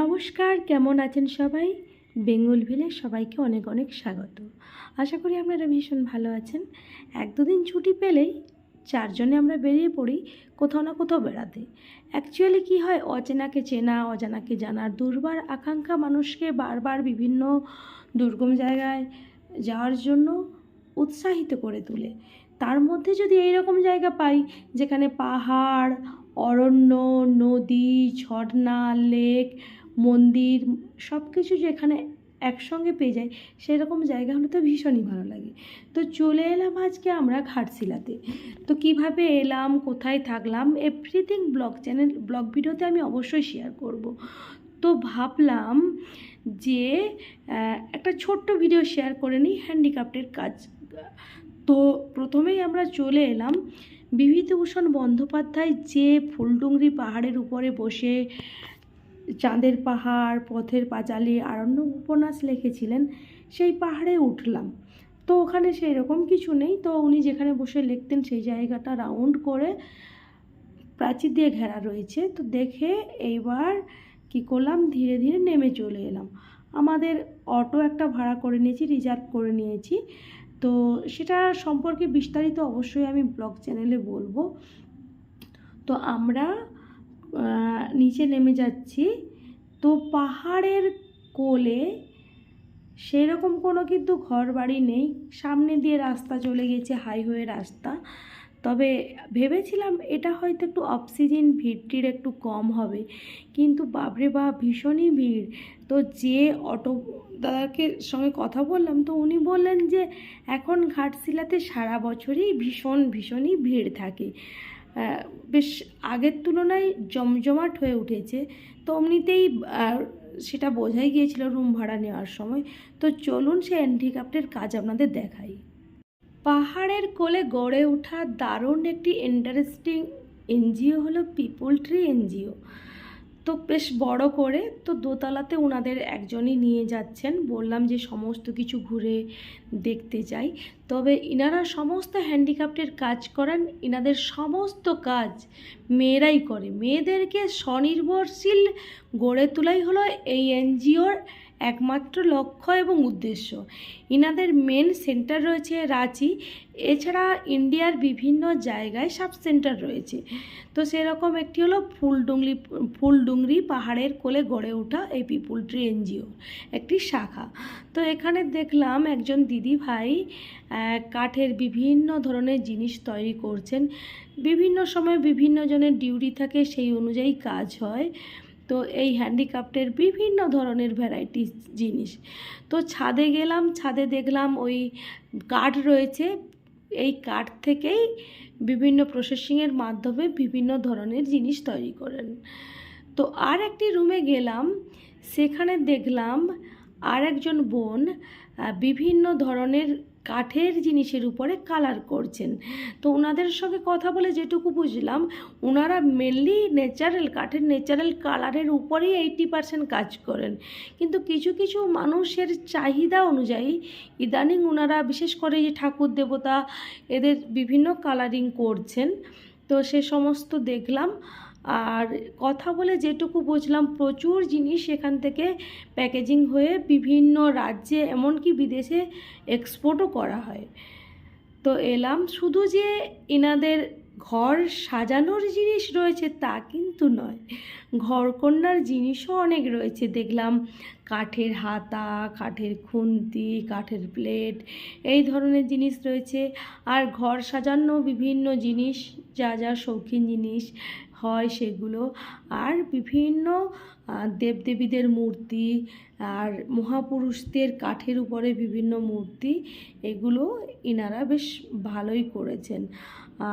নমস্কার, কেমন আছেন সবাই? বেঙ্গল ভিলে সবাইকে অনেক অনেক স্বাগত। আশা করি আপনারা ভীষণ ভালো আছেন। এক দুদিন ছুটি পেলেই চারজনে আমরা বেরিয়ে পড়ি কোথাও না কোথাও বেড়াতে। অ্যাকচুয়ালি কি হয়, অচেনাকে চেনা, অজানাকে জানার দুর্বার আকাঙ্ক্ষা মানুষকে বারবার বিভিন্ন দুর্গম জায়গায় যাওয়ার জন্য উৎসাহিত করে তোলে। তার মধ্যে যদি এইরকম জায়গা পাই, যেখানে পাহাড়, অরণ্য, নদী, ঝর্ণা, লেক মন্দির সব কিছু যেখানে একসঙ্গে পেয়ে যায়, সেরকম জায়গা হলে তো ভীষণই ভালো লাগে। তো চলে এলাম আজকে আমরা ঘাটশিলাতে। তো কীভাবে এলাম, কোথায় থাকলাম এভরিথিং ব্লগ চ্যানেল ব্লগ ভিডিওতে আমি অবশ্যই শেয়ার করব। তো ভাবলাম যে একটা ছোট্ট ভিডিও শেয়ার করে নিই হ্যান্ডিক্রাফটের কাজ। তো প্রথমেই আমরা চলে এলাম বিভূতিভূষণ বন্দ্যোপাধ্যায় যে ফুলডুংরি পাহাড়ের উপরে বসে চাঁদের পাহাড়, পথের পাঁচালী, আরণ্য উপন্যাস লিখেছিলেন, সেই পাহাড়ে উঠলাম। তো ওখানে সেই রকম কিছু নেই। তো উনি যেখানে বসে লিখতেন সেই জায়গাটা রাউন্ড করে প্রাচীর দিয়ে ঘেরা রয়েছে। তো দেখে এইবার কি করলাম? ধীরে ধীরে নেমে চলে এলাম। আমাদের অটো একটা ভাড়া করে নিয়েছি রিজার্ভ করে নিয়েছি। তো সেটা সম্পর্কে বিস্তারিত অবশ্যই আমি ব্লগ চ্যানেলে বলব। তো আমরা নিচে নেমে যাচ্ছি। তো পাহাড়ের কোলে সেরকম কোনো কিন্তু ঘর বাড়ি নেই। সামনে দিয়ে রাস্তা চলে গেছে হাইওয়ে রাস্তা। তবে ভেবেছিলাম এটা হয়তো একটু অক্সিজেন ভিড়টির একটু কম হবে। কিন্তু বাপরে বাপ, ভীষণই ভিড়। তো যে অটো দাদাকে সঙ্গে কথা বললাম, তো উনি বললেন যে, এখন ঘাটশিলাতে সারা বছরই ভীষণ, ভীষণই ভিড় থাকে। বেশ আগের তুলনায় জমজমাট হয়ে উঠেছে। তো অমনিতেই সেটা বোঝাই গিয়েছিল রুম ভাড়া নেওয়ার সময়। তো চলুন সে অ্যান্টিক্রাফ্টের কাজ আপনাদের দেখাই। পাহাড়ের কোলে গড়ে ওঠা দারুণ একটি ইন্টারেস্টিং এনজিও হলো পিপল ট্রি এনজিও তো বেশ বড় করে তো দোতলাতে ওনাদের একজনই নিয়ে যাচ্ছেন। বললাম যে সমস্ত কিছু ঘুরে দেখতে যাই। তবে ইনারা সমস্ত হ্যান্ডিক্রাফ্টের কাজ করেন, ইনাদের সমস্ত কাজ মেয়েরাই করে। মেয়েদেরকে স্বনির্ভরশীল গড়ে তোলাই হলো এই এনজিওর একমাত্র লক্ষ্য এবং উদ্দেশ্য। ইনাদের মেন সেন্টার রয়েছে রাঁচি। এছাড়া ইন্ডিয়ার বিভিন্ন জায়গায় সাব সেন্টার রয়েছে। তো সেরকম একটি হলো ফুলডুংরি ফুলডুংরি পাহাড়ের কোলে গড়ে ওঠা এই পিপুল ট্রি এনজিও একটি শাখা। তো এখানে দেখলাম একজন দিদি ভাই কাঠের বিভিন্ন ধরনের জিনিস তৈরি করছেন। বিভিন্ন সময় বিভিন্ন জনের ডিউটি থাকে, সেই অনুযায়ী কাজ হয়। তো এই হ্যান্ডিক্রাফটের বিভিন্ন ধরনের ভ্যারাইটিস জিনিস। তো ছাদে গেলাম, ছাদে দেখলাম ওই কাঠ রয়েছে। এই কাঠ থেকেই বিভিন্ন প্রসেসিংয়ের মাধ্যমে বিভিন্ন ধরনের জিনিস তৈরি করেন। তো আর একটি রুমে গেলাম, সেখানে দেখলাম আর একজন বোন বিভিন্ন ধরনের কাঠের জিনিসের উপরে কালার করছেন। তো ওনাদের সঙ্গে কথা বলে যেটুকু বুঝলাম ওনারা মেনলি ন্যাচারাল কাঠের ন্যাচারাল কালারের উপরেই এইটি পার্সেন্ট কাজ করেন। কিন্তু কিছু কিছু মানুষের চাহিদা অনুযায়ী ইদানিং ওনারা বিশেষ করে যে ঠাকুর দেবতা, এদের বিভিন্ন কালারিং করছেন। তো সে সমস্ত দেখলাম। আর কথা বলে যেটুকু বুঝলাম, প্রচুর জিনিস সেখান থেকে প্যাকেজিং হয়ে বিভিন্ন রাজ্যে এমনকি বিদেশে এক্সপোর্টও করা হয়। তো এলাম, শুধু যে এনাদের ঘর সাজানোর জিনিস রয়েছে তা কিন্তু নয় ঘরকন্যার জিনিসও অনেক রয়েছে। দেখলাম কাঠের হাতা, কাঠের খুন্তি, কাঠের প্লেট, এই ধরনের জিনিস রয়েছে। আর ঘর সাজানো বিভিন্ন জিনিস, যা যা শৌখিন জিনিস হয় সেগুলো। আর বিভিন্ন দেবদেবীদের মূর্তি আর মহাপুরুষদের কাঠের উপরে বিভিন্ন মূর্তি, এগুলো ইনারা বেশ ভালোই করেছেন।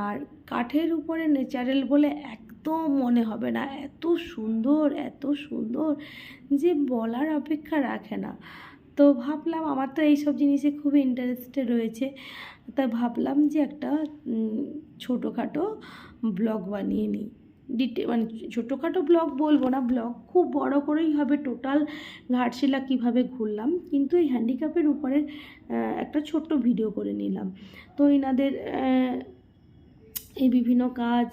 আর কাঠের উপরে ন্যাচারাল বলে একদম মনে হবে না। এত সুন্দর এত সুন্দর যে বলার অপেক্ষা রাখে না। তো ভাবলাম, আমার তো এইসব জিনিসে খুব ইন্টারেস্টেড রয়েছে। তাই ভাবলাম যে একটা ছোটোখাটো ব্লগ বানিয়ে নিই। ডিটে মানে ছোটোখাটো ব্লগ বলব না ব্লগ খুব বড় করেই হবে টোটাল ঘাটশিলা কীভাবে ঘুরলাম, কিন্তু এই হ্যান্ডিক্যাপের উপরে একটা ছোট্ট ভিডিও করে নিলাম। তো এনাদের এই বিভিন্ন কাজ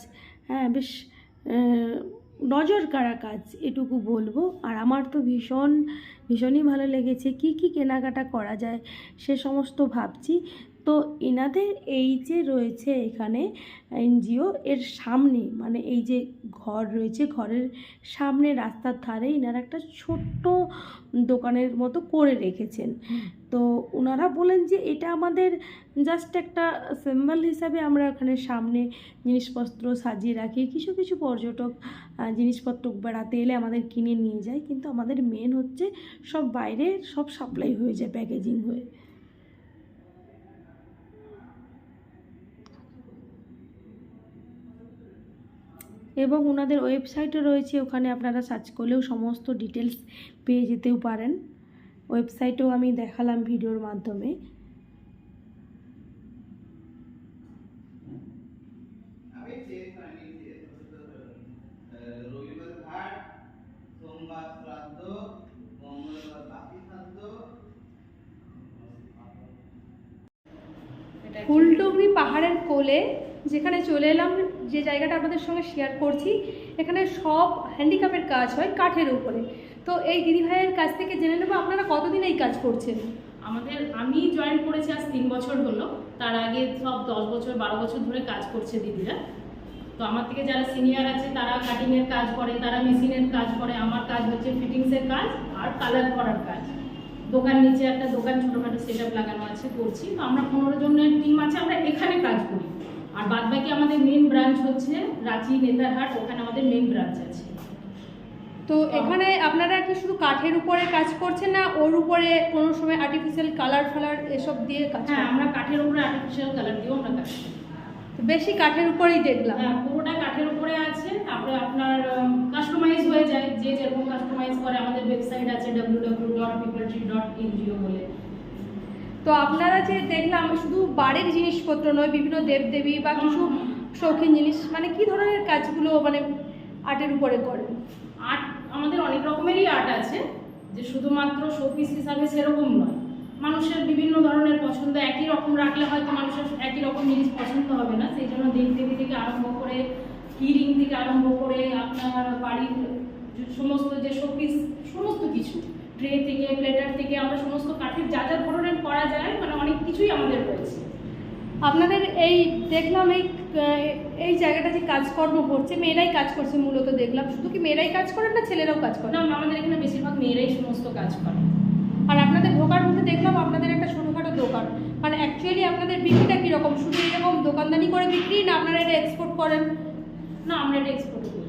হ্যাঁ বেশ নজর কাড়া কাজ, এটুকু বলব। আর আমার তো ভীষণ, ভীষণই ভালো লেগেছে, কি কি কেনাকাটা করা যায়, সে সমস্ত ভাবছি। তো এনাদের এই যে রয়েছে এখানে এনজিও, এর সামনে মানে এই যে ঘর রয়েছে, ঘরের সামনে রাস্তার ধারে এনারা একটা ছোট্ট দোকানের মতো করে রেখেছেন। তো ওনারা বলেন যে এটা আমাদের জাস্ট একটা সিম্বল হিসাবে আমরা ওখানে সামনে জিনিসপত্র সাজিয়ে রাখি। কিছু কিছু পর্যটক জিনিসপত্র বেড়াতে এলে আমাদের কিনে নিয়ে যায়। কিন্তু আমাদের মেন হচ্ছে সব বাইরে সব সাপ্লাই হয়ে যায় প্যাকেজিং হয়ে। এবং ওনাদের ওয়েবসাইটও রয়েছে ওখানে আপনারা সার্চ করলেও সমস্ত ডিটেলস পেয়ে যেতেও পারেন। ওয়েবসাইটেও আমি দেখালাম ভিডিওর মাধ্যমে। ফুলটুগরি পাহাড়ের কোলে যেখানে চলে এলাম যে জায়গাটা আপনাদের সঙ্গে শেয়ার করছি, এখানে সব হ্যান্ডিক্যাপের কাজ হয় কাঠের উপরে। তো এই দিদিভাইয়ের কাছ থেকে জেনে নেব আপনারা কতদিন এই কাজ করছেন? আমাদের, আমি জয়েন করেছি আজ তিন বছর হলো। তার আগে সব দশ বছর, বারো বছর ধরে কাজ করছে দিদিরা। তো আমার থেকে যারা সিনিয়র আছে, তারা কাটিংয়ের কাজ করে, তারা মেশিনের কাজ করে। আমার কাজ হচ্ছে ফিটিংসের কাজ আর কালার করার কাজ। দোকান নিচে একটা দোকান, ছোটোখাটো সেট আপ লাগানো আছে, করছি। তো আমরা পনেরো জনের টিম আছে, আমরা এখানে কাজ করি। আর বাদ বাকি আমাদের মেন ব্রাঞ্চ হচ্ছে রাঁচি নেতারহাট ওখানে আমাদের মেন ব্রাঞ্চ আছে। তো এখানে আপনারা কি শুধু কাঠের উপরে কাজ করছেন না ওর উপরে কোনো সময় আর্টিফিশিয়াল কালার ফালার এসব দিয়ে কাজ হ্যাঁ আমরা কাঠের উপরে আর্টিফিশিয়াল কালার দিয়েও আমরা কাজ তো বেশি কাঠের উপরেই দেখলাম। হ্যাঁ পুরোটা কাঠের উপরে আছে তারপরে আপনার কাস্টমাইজ হয়ে যায় যে যেরকম কাস্টমাইজ করে আমাদের ওয়েবসাইট আছে W W dot peopletree dot NGO বলে। তো আপনারা যে দেখলাম শুধু বাড়ির জিনিসপত্র নয়, বিভিন্ন দেবদেবী বা কিছু শৌখিন জিনিস মানে কি ধরনের কাজগুলো মানে আর্টের উপরে করেন? আর্ট, আমাদের অনেক রকমেরই আর্ট আছে, যে শুধুমাত্র শোপিস হিসাবে সেরকম নয়। মানুষের বিভিন্ন ধরনের পছন্দ, একই রকম রাখলে হয়তো মানুষের একই রকম জিনিস পছন্দ হবে না, সেই জন্য দেবদেবী থেকে আরম্ভ করে কিরিং থেকে আরম্ভ করে আপনার বাড়ির সমস্ত যে শোপিস, সমস্ত কিছু, ট্রে থেকে, প্লেটার থেকে আমরা সমস্ত কাঠের যা যা ধরনের করা যায় মানে অনেক কিছুই আমাদের রয়েছে আপনাদের এই দেখলাম এই এই জায়গাটা যে কাজকর্ম করছে মেয়েরাই কাজ করছে মূলত দেখলাম। শুধু কি মেয়েরাই কাজ করেন না ছেলেরাও কাজ করে? না আমাদের এখানে বেশিরভাগ মেয়েরাই সমস্ত কাজ করে। আর আপনাদের ঢোকার মধ্যে দেখলাম আপনাদের একটা ছোটোখাটো দোকান। মানে অ্যাকচুয়ালি আপনাদের বিক্রিটা কীরকম? শুধু এরকম দোকানদানি করে বিক্রি না আপনারা এটা এক্সপোর্ট করেন? না আমরা এটা এক্সপোর্ট করি।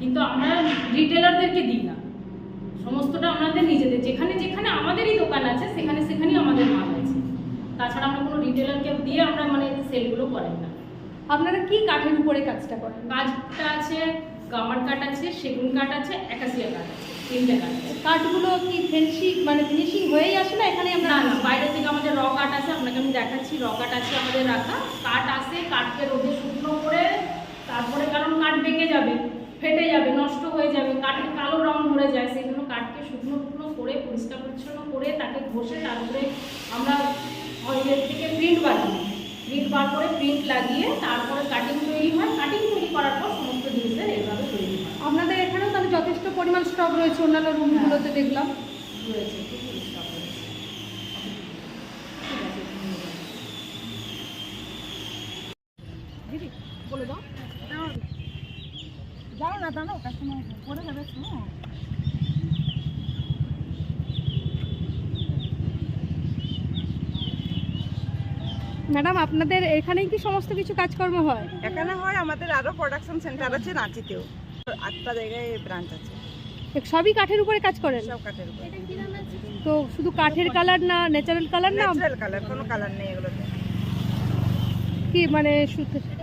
কিন্তু আমরা রিটেলারদেরকে দিই না। সমস্তটা আমাদের নিজেদের। যেখানে যেখানে আমাদেরই দোকান আছে সেখানে সেখানেই আমাদের মাল তাছাড়া আমরা কোনো রিটেলারকে দিয়ে আমরা মানে সেলগুলো করেন না। আপনারা কি কাঠের উপরে কাজটা করেন? কাজটা আছে কামার কাঠ আছে সেগুন কাঠ আছে একাশিয়া কাঠ আছে তিনটে কাঠ আছে। কাঠগুলো কি ফেন্সি মানে ফিনিশিং হয়েই আসে না এখানে আমরা না না বাইরে থেকে আমাদের র কাঠ আছে আপনাকে আমি দেখাচ্ছি র কাঠ আছে আমাদের রাখা। কাঠ আসে কাঠকে রোদে শুকনো করে তারপরে কারণ কাঠ বেঁকে যাবে ফেটে যাবে নষ্ট হয়ে যাবে কাঠের কালো রং ধরে যায় সেই জন্য কাঠকে শুকনো শুকনো করে পরিষ্কার পরিচ্ছন্ন করে তাকে ঘষে তারপরে আমরা অয়েলের থেকে প্রিন্ট বার করি প্রিন্ট বার করে প্রিন্ট লাগিয়ে তারপরে কাটিং তৈরি হয়। কাটিং তৈরি করার পর সমস্ত জিনিসের এইভাবে তৈরি হয়। আপনাদের এখানেও তাহলে যথেষ্ট পরিমাণ স্টক রয়েছে। অন্যান্য রুমগুলোতে দেখলাম রয়েছে পরিষ্কার রয়েছে ঠিক আছে ধন্যবাদ। দিদি বলে দাও। যাও না দাঁড়াও কাস্টমার পরে যাবে তো ম্যাডাম আপনাদের এখানেই কি সমস্ত কিছু কাজকর্ম হয়? এখানে হয় আমাদের আরও প্রোডাকশন সেন্টার আছে রাঁচিতেও। আটটা জায়গায় ব্রাঞ্চ আছে। সবই কাঠের উপরে কাজ করেন? সব কাঠের উপর। তো শুধু কাঠের কালার না ন্যাচারাল কালার না? ন্যাচারাল কালার কোনো কালার নেই এগুলোতে। কি মানে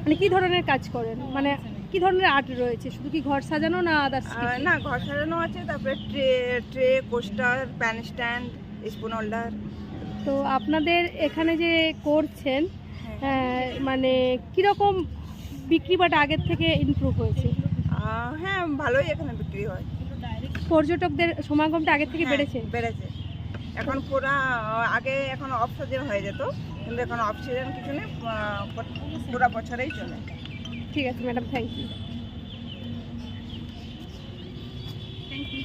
মানে কি ধরনের কাজ করেন? মানে কি ধরনের আর্ট রয়েছে? শুধু কি ঘর সাজানো না আদার্স না ঘর সাজানো আছে তারপরে tray tray coaster pan stand spoon holder তো আপনাদের এখানে যে করছেন হ্যাঁ। মানে কীরকম বিক্রি বাট আগের থেকে ইমপ্রুভ হয়েছে? হ্যাঁ ভালোই এখানে বিক্রি হয়। পর্যটকদের সমাগমটা আগের থেকে হ্যাঁ, বেড়েছে? বেড়েছে। এখন পুরা আগে এখন অফ সিজন হয়ে যেত কিন্তু এখন অফ সিজন কিছু নেই পুরা বছরেই চলে। ঠিক আছে madam thank you thank you